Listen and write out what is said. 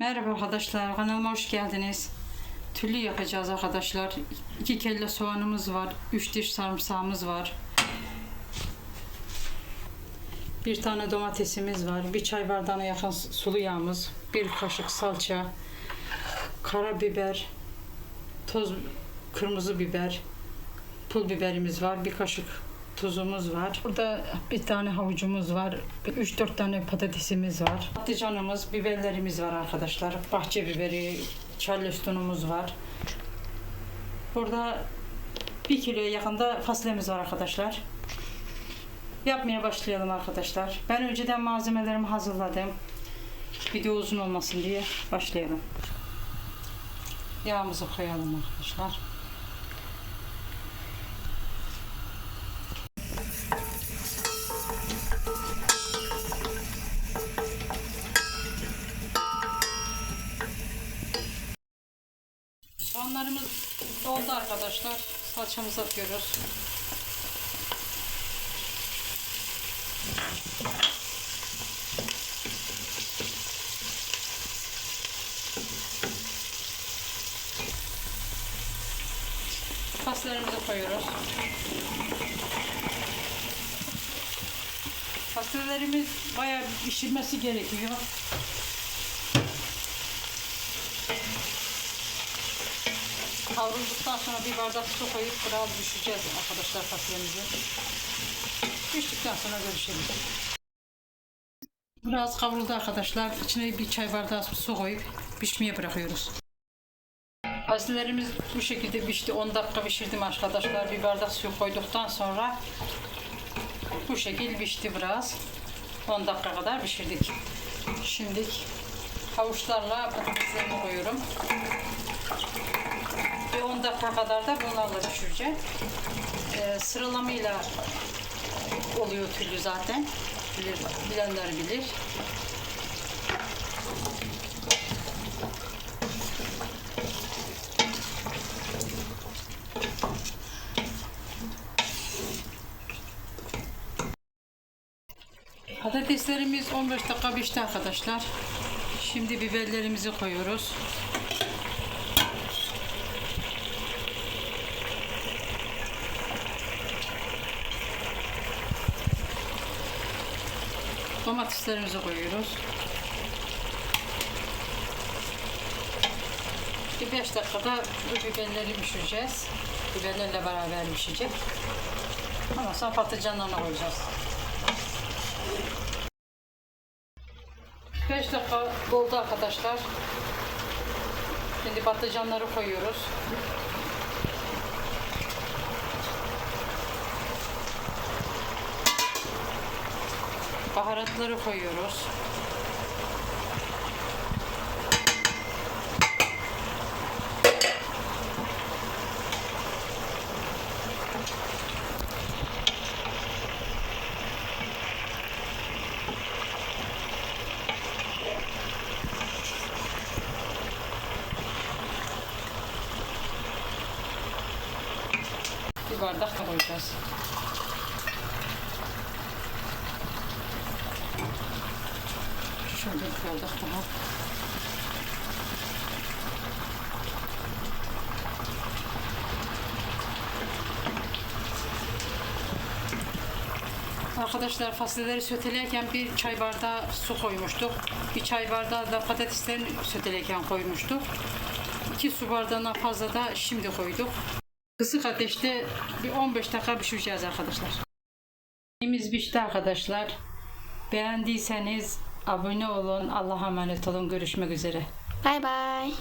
Merhaba arkadaşlar, kanalıma hoş geldiniz. Tüllü yapacağız arkadaşlar. İki kelle soğanımız var, üç diş sarımsağımız var. Bir tane domatesimiz var, bir çay bardağına yakın sulu yağımız, bir kaşık salça, karabiber, toz kırmızı biber, pul biberimiz var, bir kaşık tuzumuz var. Burada bir tane havucumuz var. 3-4 tane patatesimiz var. Patlıcanımız, biberlerimiz var arkadaşlar. Bahçe biberi, charlestonumuz var. Burada bir kiloya yakında fasulyemiz var arkadaşlar. Yapmaya başlayalım arkadaşlar. Ben önceden malzemelerimi hazırladım. Video uzun olmasın diye başlayalım. Yağımızı koyalım arkadaşlar. Soğanlarımız doldu arkadaşlar. Salçamızı atıyoruz. Fasulyelerimizi koyuyoruz. Fasulyelerimiz bayağı pişirmesi gerekiyor. Kavrulduktan sonra bir bardak su koyup biraz düşeceğiz arkadaşlar fasulyemizi. Piştikten sonra görüşelim. Biraz kavruldu arkadaşlar. İçine bir çay bardağı su koyup pişmeye bırakıyoruz. Fasulyelerimiz bu şekilde pişti. 10 dakika pişirdim arkadaşlar. Bir bardak su koyduktan sonra bu şekil pişti biraz. 10 dakika kadar pişirdik. Şimdi havuçlarla patateslerimi koyuyorum. Bir 10 dakika kadar da bunlarla pişireceğim. Ee, sıralamayla oluyor tüllü zaten. Bilir, bilenler bilir. Patateslerimiz 15 dakika pişti arkadaşlar. Şimdi biberlerimizi koyuyoruz. Domateslerimizi koyuyoruz. Bir 5 dakikada bu biberleri pişireceğiz. Biberlerle beraber pişecek. Ondan sonra patlıcanlarına koyacağız. 5 dakika doldu arkadaşlar. Şimdi patlıcanları koyuyoruz. Baharatları koyuyoruz. Bir bardak da koyacağız. Şöyle bardak daha. Arkadaşlar fasulyeleri sötelerken bir çay bardağı su koymuştuk. Bir çay bardağı da patateslerini sötelerken koymuştuk. İki su bardağından fazla da şimdi koyduk. Kısık ateşte bir 15 dakika pişireceğiz arkadaşlar. Yemeğimiz pişti arkadaşlar. Beğendiyseniz abone olun. Allah'a emanet olun. Görüşmek üzere. Bye bye.